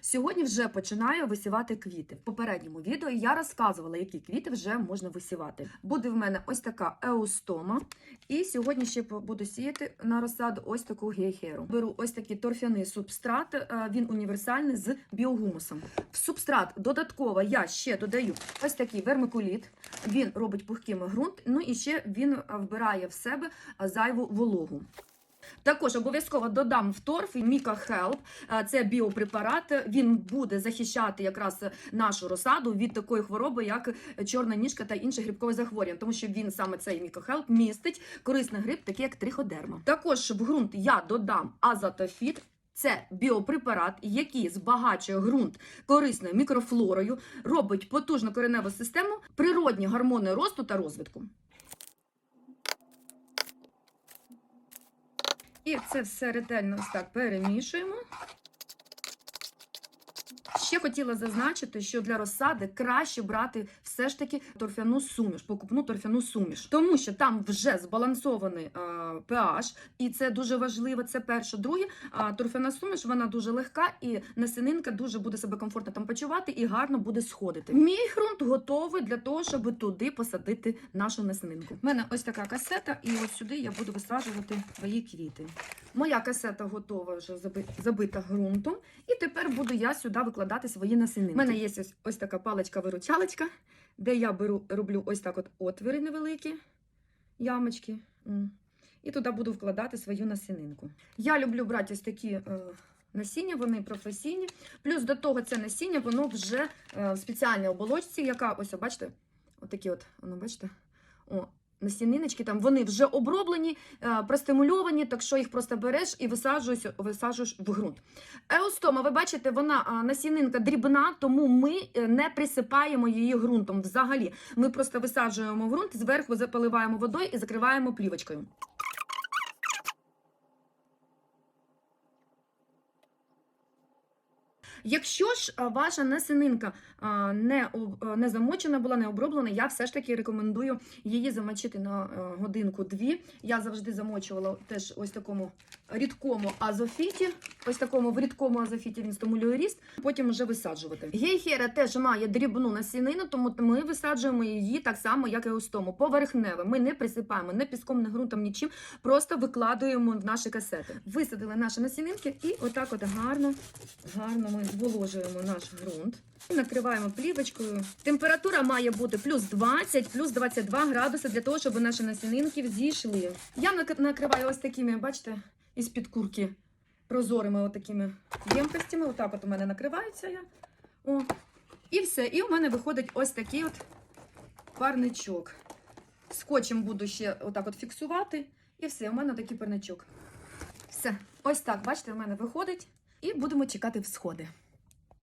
Сьогодні вже починаю висівати квіти. В попередньому відео я розказувала, які квіти вже можна висівати. Буде в мене ось така еустома. І сьогодні ще буду сіяти на розсаду ось таку гейхеру. Беру ось такий торфяний субстрат, е, він універсальний з біогумусом. В субстрат додатково я ще додаю ось такий вермикуліт. Він робить пухким ґрунт, ну і ще він е, вбирає в себе е, зайву вологу. Також обов'язково додам в торф Міка Хелп. Це біопрепарат. Він буде захищати якраз нашу розсаду від такої хвороби, як чорна ніжка та інші грибкові захворювання, тому що він саме цей Міка Хелп містить корисний гриб, такий як триходерма. Також в ґрунт я додам азотофіт. Це біопрепарат, який збагачує ґрунт корисною мікрофлорою, робить потужну кореневу систему, природні гормони росту та розвитку. І це все ретельно ось так перемішуємо. Ще хотіла зазначити, що для розсади краще брати все ж таки торфяну суміш, покупну торфяну суміш, тому що там вже збалансований е, pH, і це дуже важливо. Це перше. Друге, а торфяна суміш вона дуже легка, і насінинка дуже буде себе комфортно там почувати і гарно буде сходити. Мій ґрунт готовий для того, щоб туди посадити нашу насінинку. У мене ось така касета, і ось сюди я буду висаджувати свої квіти. Моя касета готова вже забита ґрунтом. І тепер буду я сюди викладати свої насінинки. У мене є ось, ось така паличка-виручалочка, де я беру, роблю ось так от отвіри невеликі, ямочки. І туди буду вкладати свою насінинку. Я люблю брати ось такі е, насіння, вони професійні. Плюс до того це насіння, воно вже е, в спеціальній оболочці, яка, ось, бачите, отакі от, воно, бачите, о, насіниночки там, вони вже оброблені, е, простимульовані, так що їх просто береш і висаджуєш, висаджуєш в ґрунт. Еостома, ви бачите, вона а, насінинка дрібна, тому ми е, не присипаємо її ґрунтом взагалі. Ми просто висаджуємо ґрунт, зверху заполиваємо водою і закриваємо плівочкою. Якщо ж ваша насінинка не, не замочена була, не оброблена, я все ж таки рекомендую її замочити на е, годинку-дві. Я завжди замочувала теж ось такому рідкому азофіті. Ось такому в рідкому азофіті він стимулює ріст, потім вже висаджувати. Гейхера теж має дрібну насінину, тому ми висаджуємо її так само, як і устому. Поверхневе. Ми не присипаємо не піском, не ґрунтом, нічим, просто викладуємо в наші касети. Висадили наші насінинки і отак от гарно, гарно ми зволожуємо наш ґрунт. Накриваємо плівочкою. Температура має бути плюс 20, плюс 22 градуси для того, щоб наші насінинки зійшли. Я накриваю ось такими, бачите, із-під курки прозорими отакими ємкостями. Отак от у мене накривається я. О. І все. І у мене виходить ось такий от парничок. Скотчем буду ще отак от фіксувати. І все, у мене такий парничок. Все. Ось так, бачите, у мене виходить. І будемо чекати всходи.